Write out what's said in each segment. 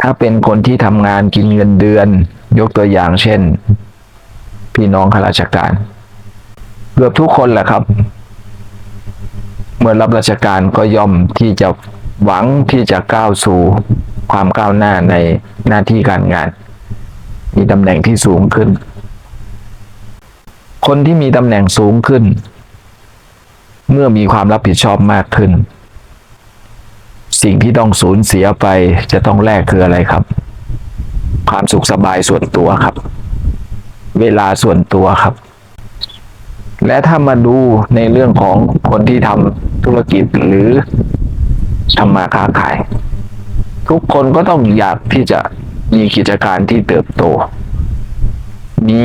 ถ้าเป็นคนที่ทำงานกินเงินเดือน ยกตัวอย่างเช่น พี่น้องข้าราชการ เกือบทุกคนแหละครับ เมื่อรับราชการก็ย่อมที่จะหวังที่จะก้าวสู่ความก้าวหน้าในหน้าที่การงาน มีตำแหน่งที่สูงขึ้น คนที่มีตำแหน่งสูงขึ้น เมื่อมีความรับผิดชอบมากขึ้น สิ่งที่ต้องสูญเสียไปจะต้องแลกคืออะไรครับ ความสุขสบายส่วนตัวครับ เวลาส่วนตัวครับ และถ้ามาดูในเรื่องของคนที่ทำธุรกิจหรือทำมาค้าขาย ทุกคนก็ต้องอยากที่จะมีกิจการที่เติบโต มี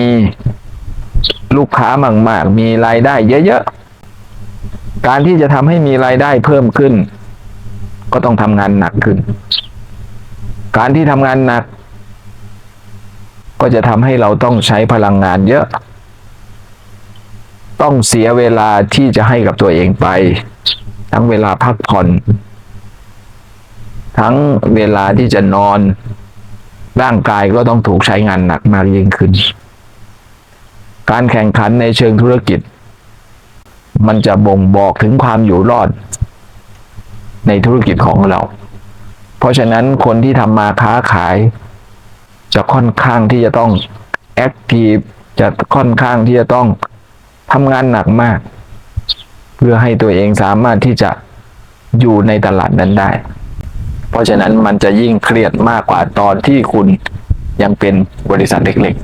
ลูกค้ามาก ๆ มีรายได้เยอะ ๆ การที่จะทำให้มีรายได้เพิ่มขึ้น ก็ต้องทำงานหนักขึ้น การที่ทำงานหนัก ก็จะทำให้เราต้องใช้พลังงานเยอะ ต้องเสียเวลาที่จะให้กับตัวเองไป ทั้งเวลาพักผ่อน ทั้งเวลาที่จะนอน ร่างกายก็ต้องถูกใช้งานหนักมากยิ่งขึ้น การแข่งขันในเชิงธุรกิจ มันจะบ่งบอกถึงความอยู่รอด ในธุรกิจของเรา เพราะฉะนั้นคนที่ทำมาค้าขาย จะค่อนข้างที่จะต้องแอคทีฟจะค่อนข้างที่จะต้องทำงานหนักมาก เพื่อให้ตัวเองสามารถที่จะอยู่ในตลาดนั้นได้ เพราะฉะนั้นมันจะยิ่งเครียดมากกว่าตอนที่คุณยังเป็นบริษัทเล็ก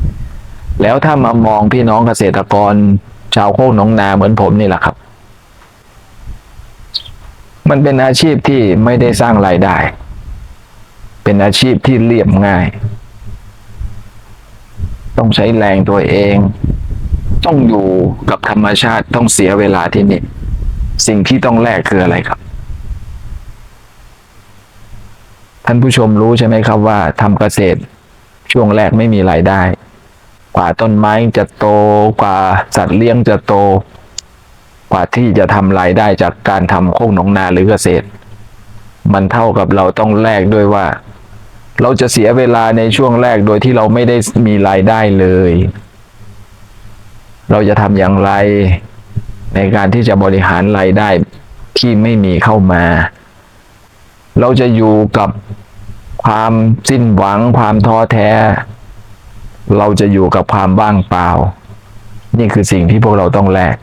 ๆ แล้วถ้ามามองพี่น้องเกษตรกรชาวโคกหนองนาเหมือนผมนี่แหละครับ มันเป็นอาชีพที่ไม่ได้สร้างรายได้ เป็นอาชีพที่เรียบง่าย ต้องใช้แรงตัวเอง ต้องอยู่กับธรรมชาติต้องเสียเวลาที่นี่สิ่งที่ต้องแลกคืออะไรครับ ท่านผู้ชมรู้ใช่ไหมครับว่าทำเกษตรช่วงแรกไม่มีรายได้ กว่าต้นไม้จะโตกว่าสัตว์เลี้ยงจะโต กว่าที่จะทำรายได้จากการทำโคกหนองนาหรือเกษตร มันเท่ากับเราต้องแลกด้วยว่า เราจะเสียเวลาในช่วงแรกโดยที่เราไม่ได้มีรายได้เลย เราจะทำอย่างไรในการที่จะบริหารรายได้ที่ไม่มีเข้ามา เราจะอยู่กับความสิ้นหวังความท้อแท้ เราจะอยู่กับความว่างเปล่า นี่คือสิ่งที่พวกเราต้องแลก